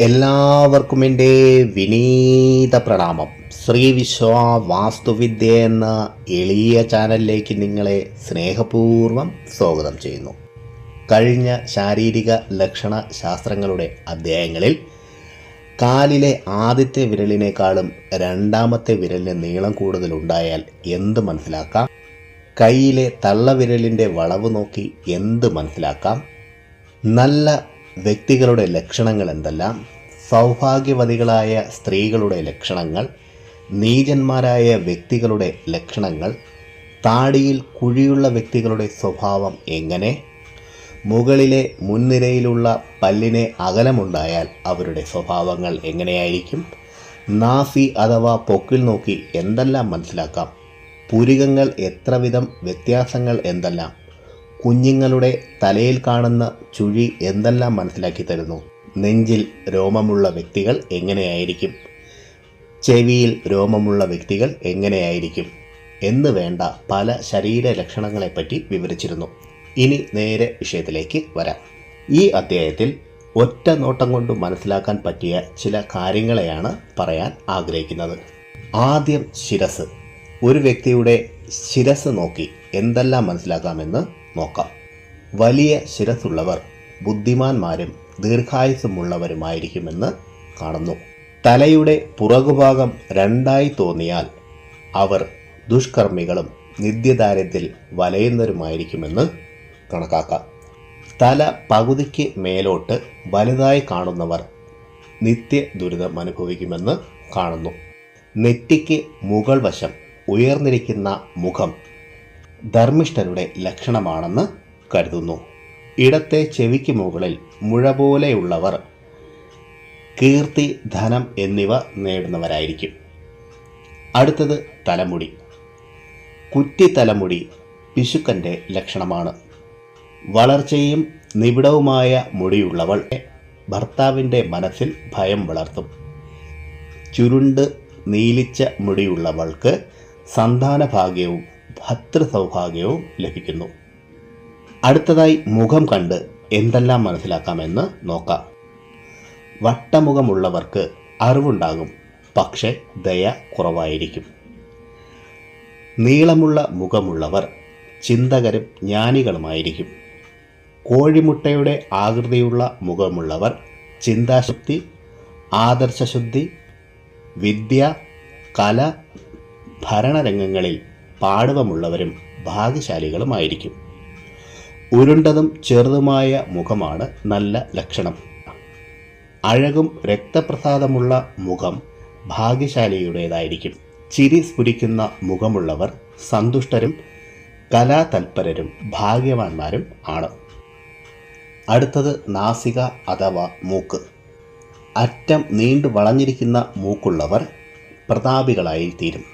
എല്ലാവർക്കും എന്റെ വിനീത പ്രണാമം. ശ്രീ വിശ്വ വാസ്തുവിദ്യ എന്ന എളിയ ചാനലിലേക്ക് നിങ്ങളെ സ്നേഹപൂർവം സ്വാഗതം ചെയ്യുന്നു. കഴിഞ്ഞ ശാരീരിക ലക്ഷണ ശാസ്ത്രങ്ങളുടെ അധ്യായങ്ങളിൽ കാലിലെ ആദ്യത്തെ വിരലിനേക്കാളും രണ്ടാമത്തെ വിരലിന് നീളം കൂടുതലുണ്ടായാൽ എന്ത് മനസ്സിലാക്കാം? കൈയിലെ തള്ളവിരലിന്റെ വളവ് നോക്കി എന്ത് മനസ്സിലാക്കാം? നല്ല വ്യക്തികളുടെ ലക്ഷണങ്ങൾ എന്തെല്ലാം? സൗഭാഗ്യവതികളായ സ്ത്രീകളുടെ ലക്ഷണങ്ങൾ നീചന്മാരായ വ്യക്തികളുടെ ലക്ഷണങ്ങൾ താടിയിൽ കുഴിയുള്ള വ്യക്തികളുടെ സ്വഭാവം എങ്ങനെ? മുകളിലെ മുൻനിരയിലുള്ള പല്ലിനെ അകലമുണ്ടായാൽ അവരുടെ സ്വഭാവങ്ങൾ എങ്ങനെയായിരിക്കും? നാസി അഥവാ പൊക്കിൽ നോക്കി എന്തെല്ലാം മനസ്സിലാക്കാം? പുരികങ്ങൾ എത്ര വിധം വ്യത്യാസങ്ങൾ എന്തെല്ലാം? കുഞ്ഞുങ്ങളുടെ തലയിൽ കാണുന്ന ചുഴി എന്തെല്ലാം മനസ്സിലാക്കി തരുന്നു? നെഞ്ചിൽ രോമമുള്ള വ്യക്തികൾ എങ്ങനെയായിരിക്കും? ചെവിയിൽ രോമമുള്ള വ്യക്തികൾ എങ്ങനെയായിരിക്കും? എന്ന് വേണ്ട പല ശരീര ലക്ഷണങ്ങളെപ്പറ്റി വിവരിച്ചിരുന്നു. ഇനി നേരെ വിഷയത്തിലേക്ക് വരാം. ഈ അധ്യായത്തിൽ ഒറ്റ നോട്ടം കൊണ്ട് മനസ്സിലാക്കാൻ പറ്റിയ ചില കാര്യങ്ങളെയാണ് പറയാൻ ആഗ്രഹിക്കുന്നത്. ആദ്യം ശിരസ്. ഒരു വ്യക്തിയുടെ ശിരസ് നോക്കി എന്തെല്ലാം മനസ്സിലാക്കാമെന്ന് നോക്കാം. വലിയ ശിരസ്സുള്ളവർ ബുദ്ധിമാന്മാരും ദീർഘായുസമുള്ളവരുമായിരിക്കുമെന്ന് കാണുന്നു. തലയുടെ പുറകുഭാഗം രണ്ടായി തോന്നിയാൽ അവർ ദുഷ്കർമ്മികളും നിത്യദാരിദ്ര്യത്തിൽ വലയുന്നവരുമായിരിക്കുമെന്ന് കണക്കാക്കാം. തല പകുതിക്ക് മേലോട്ട് വലുതായി കാണുന്നവർ നിത്യ ദുരിതം അനുഭവിക്കുമെന്ന് കാണുന്നു. നെറ്റിക്ക് മുകൾ വശം ഉയർന്നിരിക്കുന്ന മുഖം ധർമ്മിഷ്ഠരുടെ ലക്ഷണമാണെന്ന് കരുതുന്നു. ഇടത്തെ ചെവിക്ക് മുകളിൽ മുഴ പോലെയുള്ളവർ കീർത്തി ധനം എന്നിവ നേടുന്നവരായിരിക്കും. അടുത്തത് തലമുടി. കുറ്റി തലമുടി പിശുക്കന്റെ ലക്ഷണമാണ്. വളർച്ചയും നിബിഡവുമായ മുടിയുള്ളവൾ ഭർത്താവിന്റെ മനസ്സിൽ ഭയം വളർത്തും. ചുരുണ്ട് നീലിച്ച മുടിയുള്ളവൾക്ക് സന്താന ഭാഗ്യവും ഭർത്തൃ സൗഭാഗ്യവും ലഭിക്കുന്നു. അടുത്തതായി മുഖം കണ്ട് എന്തെല്ലാം മനസ്സിലാക്കാമെന്ന് നോക്കാം. വട്ടമുഖമുള്ളവർക്ക് അറിവുണ്ടാകും പക്ഷേ ദയ കുറവായിരിക്കും. നീളമുള്ള മുഖമുള്ളവർ ചിന്തകരും ജ്ഞാനികളുമായിരിക്കും. കോഴിമുട്ടയുടെ ആകൃതിയുള്ള മുഖമുള്ളവർ ചിന്താശുദ്ധി ആദർശശുദ്ധി വിദ്യ കല ഭരണരംഗങ്ങളിൽ പാടവമുള്ളവരും ഭാഗ്യശാലികളുമായിരിക്കും. ഉരുണ്ടതും ചെറുതുമായ മുഖമാണ് നല്ല ലക്ഷണം. അഴകും രക്തപ്രസാദമുള്ള മുഖം ഭാഗ്യശാലിയുടേതായിരിക്കും. ചിരി സ്ഫുരിക്കുന്ന മുഖമുള്ളവർ സന്തുഷ്ടരും കലാതൽപരരും ഭാഗ്യവാന്മാരും ആണ്. അടുത്തത് നാസിക അഥവാ മൂക്ക്. അറ്റം നീണ്ടു വളഞ്ഞിരിക്കുന്ന മൂക്കുള്ളവർ പ്രതാപികളായി തീരും.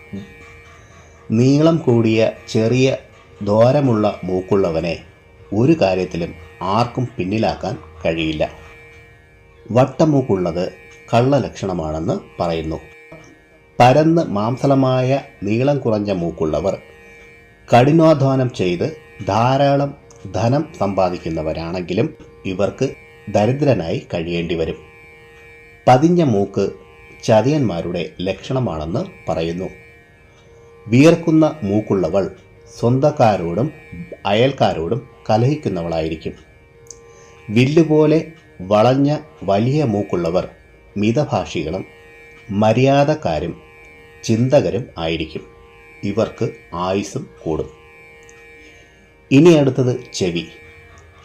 നീളം കൂടിയ ചെറിയ ദ്വാരമുള്ള മൂക്കുള്ളവനെ ഒരു കാര്യത്തിലും ആർക്കും പിന്നിലാക്കാൻ കഴിയില്ല. വട്ടമൂക്കുള്ളത് കള്ളലക്ഷണമാണെന്ന് പറയുന്നു. പരന്ന് മാംസലമായ നീളം കുറഞ്ഞ മൂക്കുള്ളവർ കഠിനാധ്വാനം ചെയ്ത് ധാരാളം ധനം സമ്പാദിക്കുന്നവരാണെങ്കിലും ഇവർക്ക് ദരിദ്രനായി കഴിയേണ്ടി വരും. പതിഞ്ഞ മൂക്ക് ചതിയന്മാരുടെ ലക്ഷണമാണെന്ന് പറയുന്നു. വിയർക്കുന്ന മൂക്കുള്ളവൾ സ്വന്തക്കാരോടും അയൽക്കാരോടും കലഹിക്കുന്നവളായിരിക്കും. വില്ലുപോലെ വളഞ്ഞ വലിയ മൂക്കുള്ളവർ മിതഭാഷികളും മര്യാദക്കാരും ചിന്തകരും ആയിരിക്കും. ഇവർക്ക് ആയുസ്സും കൂടും. ഇനി അടുത്തത് ചെവി.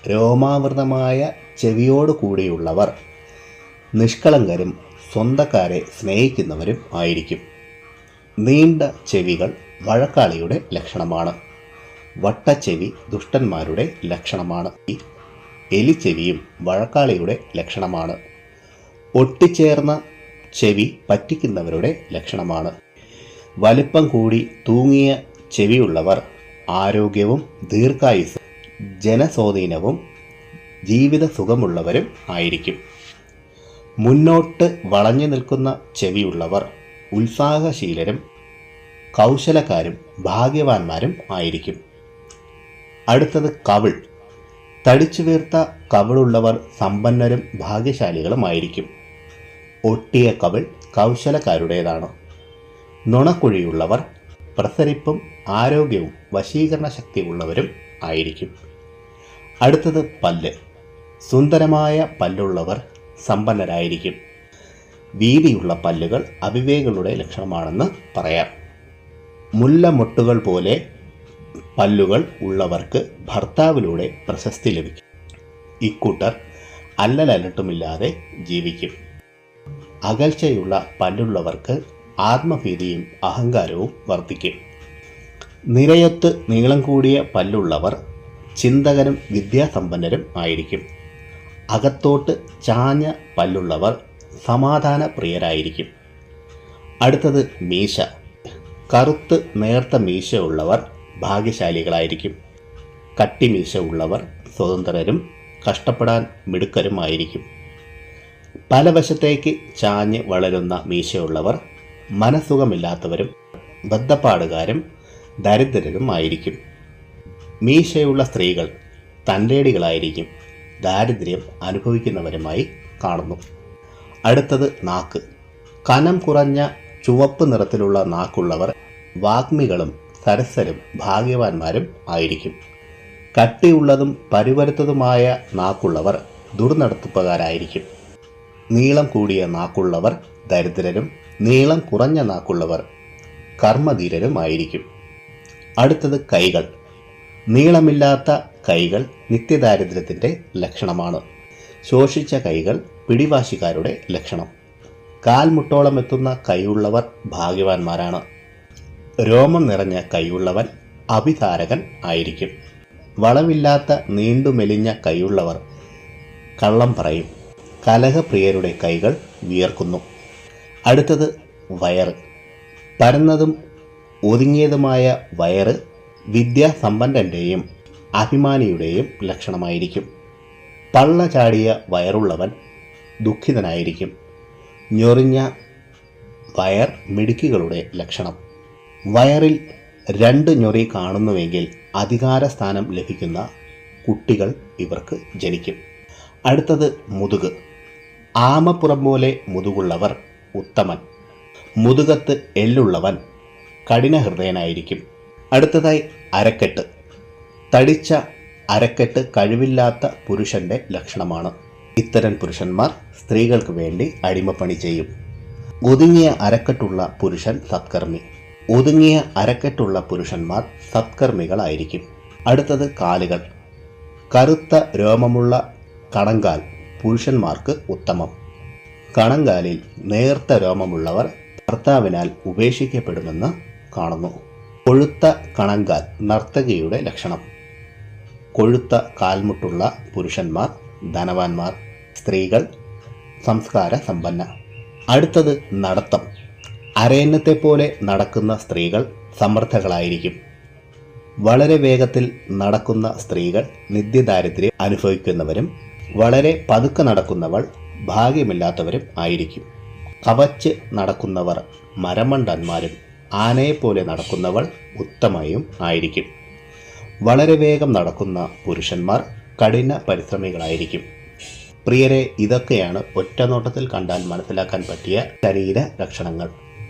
രോമാവൃതമായ ചെവിയോട് കൂടിയുള്ളവർ നിഷ്കളങ്കരും സ്വന്തക്കാരെ സ്നേഹിക്കുന്നവരും ആയിരിക്കും. നീണ്ട ചെവികൾ വഴക്കാളിയുടെ ലക്ഷണമാണ്. വട്ടച്ചെവി ദുഷ്ടന്മാരുടെ ലക്ഷണമാണ്. എലിച്ചെവിയും വഴക്കാളിയുടെ ലക്ഷണമാണ്. ഒട്ടിച്ചേർന്ന ചെവി പറ്റിക്കുന്നവരുടെ ലക്ഷണമാണ്. വലിപ്പം കൂടി തൂങ്ങിയ ചെവിയുള്ളവർ ആരോഗ്യവും ദീർഘായുസ് ജനസ്വാധീനവും ജീവിത സുഖമുള്ളവരും ആയിരിക്കും. മുന്നോട്ട് വളഞ്ഞു നിൽക്കുന്ന ചെവിയുള്ളവർ ഉത്സാഹശീലരും കൗശലക്കാരും ഭാഗ്യവാന്മാരും ആയിരിക്കും. അടുത്തത് കവിൾ. തടിച്ചു വീർത്ത കവിളുള്ളവർ സമ്പന്നരും ഭാഗ്യശാലികളുമായിരിക്കും ഒട്ടിയ കവിൾ കൗശലക്കാരുടേതാണ്. നുണക്കുഴിയുള്ളവർ പ്രസരിപ്പും ആരോഗ്യവും വശീകരണ ശക്തിയുള്ളവരും ആയിരിക്കും. അടുത്തത് പല്ല്. സുന്ദരമായ പല്ലുള്ളവർ സമ്പന്നരായിരിക്കും. വീതിയുള്ള പല്ലുകൾ അവിവേകളുടെ ലക്ഷണമാണെന്ന് പറയാം. മുല്ലമൊട്ടുകൾ പോലെ പല്ലുകൾ ഉള്ളവർക്ക് ഭർത്താവിലൂടെ പ്രശസ്തി ലഭിക്കും. ഇക്കൂട്ടർ അല്ലലലട്ടുമില്ലാതെ ജീവിക്കും. അകൽച്ചയുള്ള പല്ലുള്ളവർക്ക് ആത്മഭീതിയും അഹങ്കാരവും വർദ്ധിക്കും. നിരയത്ത് നീളം കൂടിയ പല്ലുള്ളവർ ചിന്തകനും വിദ്യാസമ്പന്നരും ആയിരിക്കും. അകത്തോട്ട് ചാഞ്ഞ പല്ലുള്ളവർ സമാധാന പ്രിയരായിരിക്കും അടുത്തത് മീശ. കറുത്ത് നേർത്ത മീശ ഉള്ളവർ ഭാഗ്യശാലികളായിരിക്കും. കട്ടിമീശ ഉള്ളവർ സ്വതന്ത്രരും കഷ്ടപ്പെടാൻ മിടുക്കരുമായിരിക്കും. പല വശത്തേക്ക് ചാഞ്ഞ് വളരുന്ന മീശയുള്ളവർ മനസുഖമില്ലാത്തവരും ബദ്ധപ്പാടുകാരും ദരിദ്രരും ആയിരിക്കും. മീശയുള്ള സ്ത്രീകൾ തന്റേടികളായിരിക്കും ദാരിദ്ര്യം അനുഭവിക്കുന്നവരുമായി കാണുന്നു. അടുത്തത് നാക്ക്. കനം കുറഞ്ഞ ചുവപ്പ് നിറത്തിലുള്ള നാക്കുള്ളവർ വാഗ്മികളും സരസരും ഭാഗ്യവാന്മാരും ആയിരിക്കും. കട്ടിയുള്ളതും പരിവരുത്തതുമായ നാക്കുള്ളവർ ദുർനടത്തുപ്പുകാരായിരിക്കും. നീളം കൂടിയ നാക്കുള്ളവർ ദരിദ്രരും നീളം കുറഞ്ഞ നാക്കുള്ളവർ കർമ്മധീരരുമായിരിക്കും അടുത്തത് കൈകൾ. നീളമില്ലാത്ത കൈകൾ നിത്യദാരിദ്ര്യത്തിന്റെ ലക്ഷണമാണ്. ശോഷിച്ച കൈകൾ പിടിവാശിക്കാരുടെ ലക്ഷണം. കാൽമുട്ടോളം എത്തുന്ന കൈയുള്ളവർ ഭാഗ്യവാന്മാരാണ്. രോമം നിറഞ്ഞ കൈയുള്ളവൻ അഭിധാരകൻ ആയിരിക്കും. വളവില്ലാത്ത നീണ്ടു മെലിഞ്ഞ കൈയുള്ളവർ കള്ളം പറയും. കലഹപ്രിയരുടെ കൈകൾ വിയർക്കുന്നു. അടുത്തത് വയറ്. പരന്നതും ഒതുങ്ങിയതുമായ വയറ് വിദ്യാസമ്പന്നന്റെയും അഭിമാനിയുടെയും ലക്ഷണമായിരിക്കും. പള്ള ചാടിയ വയറുള്ളവൻ ദുഃഖിതനായിരിക്കും. ഞൊറിഞ്ഞ വയർ മിടുക്കികളുടെ ലക്ഷണം. വയറിൽ രണ്ട് ഞൊറി കാണുന്നുവെങ്കിൽ അധികാര സ്ഥാനം ലഭിക്കുന്ന കുട്ടികൾ ഇവർക്ക് ജനിക്കും. അടുത്തത് മുതുക്. ആമപ്പുറം പോലെ മുതുകുള്ളവർ ഉത്തമൻ. മുതുകത്ത് എല്ലുള്ളവൻ കഠിനഹൃദയനായിരിക്കും അടുത്തതായി അരക്കെട്ട്. തടിച്ച അരക്കെട്ട് കഴിവില്ലാത്ത പുരുഷന്റെ ലക്ഷണമാണ്. ഇത്തരം പുരുഷന്മാർ സ്ത്രീകൾക്ക് വേണ്ടി അടിമപ്പണി ചെയ്യും. ഒതുങ്ങിയ അരക്കെട്ടുള്ള പുരുഷൻ സത്കർമ്മി. ഒതുങ്ങിയ അരക്കെട്ടുള്ള പുരുഷന്മാർ സത്കർമ്മികളായിരിക്കും. അടുത്തത് കാലുകൾ. കറുത്ത രോമമുള്ള കണങ്കാൽ പുരുഷന്മാർക്ക് ഉത്തമം. കണങ്കാലിൽ നേർത്ത രോമമുള്ളവർ ഭർത്താവിനാൽ ഉപേക്ഷിക്കപ്പെടുമെന്ന് കാണുന്നു. കൊഴുത്ത കണങ്കാൽ നർത്തകിയുടെ ലക്ഷണം. കൊഴുത്ത കാൽമുട്ടുള്ള പുരുഷന്മാർ ധനവാന്മാർ. സ്ത്രീകൾ സംസ്കാര സമ്പന്ന. അടുത്തത് നടത്തം. അരയന്നത്തെ പോലെ നടക്കുന്ന സ്ത്രീകൾ സമർത്ഥകളായിരിക്കും. വളരെ വേഗത്തിൽ നടക്കുന്ന സ്ത്രീകൾ നിത്യദാരിദ്ര്യം അനുഭവിക്കുന്നവരും വളരെ പതുക്കെ നടക്കുന്നവൾ ഭാഗ്യമില്ലാത്തവരും ആയിരിക്കും. കവച്ച് നടക്കുന്നവർ മരമണ്ടന്മാരും ആനയെപ്പോലെ നടക്കുന്നവൾ ഉത്തമയും ആയിരിക്കും. വളരെ വേഗം നടക്കുന്ന പുരുഷന്മാർ കഠിന പരിശ്രമികളായിരിക്കും. പ്രിയരെ ഇതൊക്കെയാണ് ഒറ്റനോട്ടത്തിൽ കണ്ടാൽ മനസ്സിലാക്കാൻ പറ്റിയ ശരീര ലക്ഷണങ്ങൾ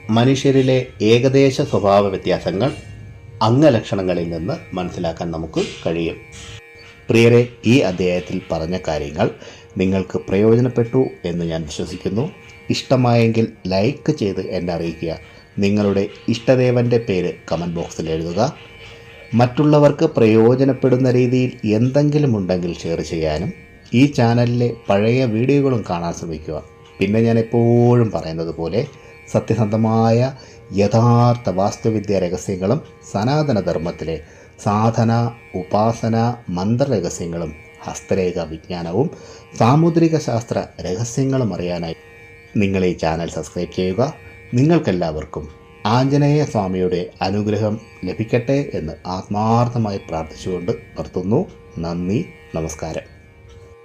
മനുഷ്യരിലെ ഏകദേശ സ്വഭാവ വ്യത്യാസങ്ങൾ അംഗലക്ഷണങ്ങളിൽ നിന്ന് മനസ്സിലാക്കാൻ നമുക്ക് കഴിയും. പ്രിയരെ ഈ അധ്യായത്തിൽ പറഞ്ഞ കാര്യങ്ങൾ നിങ്ങൾക്ക് പ്രയോജനപ്പെട്ടു എന്ന് ഞാൻ വിശ്വസിക്കുന്നു. ഇഷ്ടമായെങ്കിൽ ലൈക്ക് ചെയ്ത് എന്നെ അറിയിക്കുക. നിങ്ങളുടെ ഇഷ്ടദേവന്റെ പേര് കമന്റ് ബോക്സിൽ എഴുതുക. മറ്റുള്ളവർക്ക് പ്രയോജനപ്പെടുന്ന രീതിയിൽ എന്തെങ്കിലും ഉണ്ടെങ്കിൽ ഷെയർ ചെയ്യാനും ഈ ചാനലിലെ പഴയ വീഡിയോകളും കാണാൻ ശ്രമിക്കുക. പിന്നെ ഞാൻ എപ്പോഴും പറയുന്നത് പോലെ സത്യസന്ധമായ യഥാർത്ഥ വാസ്തുവിദ്യ രഹസ്യങ്ങളും സനാതനധർമ്മത്തിലെ സാധന ഉപാസന മന്ത്രരഹസ്യങ്ങളും ഹസ്തരേഖ വിജ്ഞാനവും സാമുദ്രിക ശാസ്ത്ര രഹസ്യങ്ങളും അറിയാനായി നിങ്ങൾ ഈ ചാനൽ സബ്സ്ക്രൈബ് ചെയ്യുക. നിങ്ങൾക്കെല്ലാവർക്കും ആഞ്ജനേയ സ്വാമിയുടെ അനുഗ്രഹം ലഭിക്കട്ടെ എന്ന് ആത്മാർത്ഥമായി പ്രാർത്ഥിച്ചുകൊണ്ട് നിർത്തുന്നു. നന്ദി നമസ്കാരം.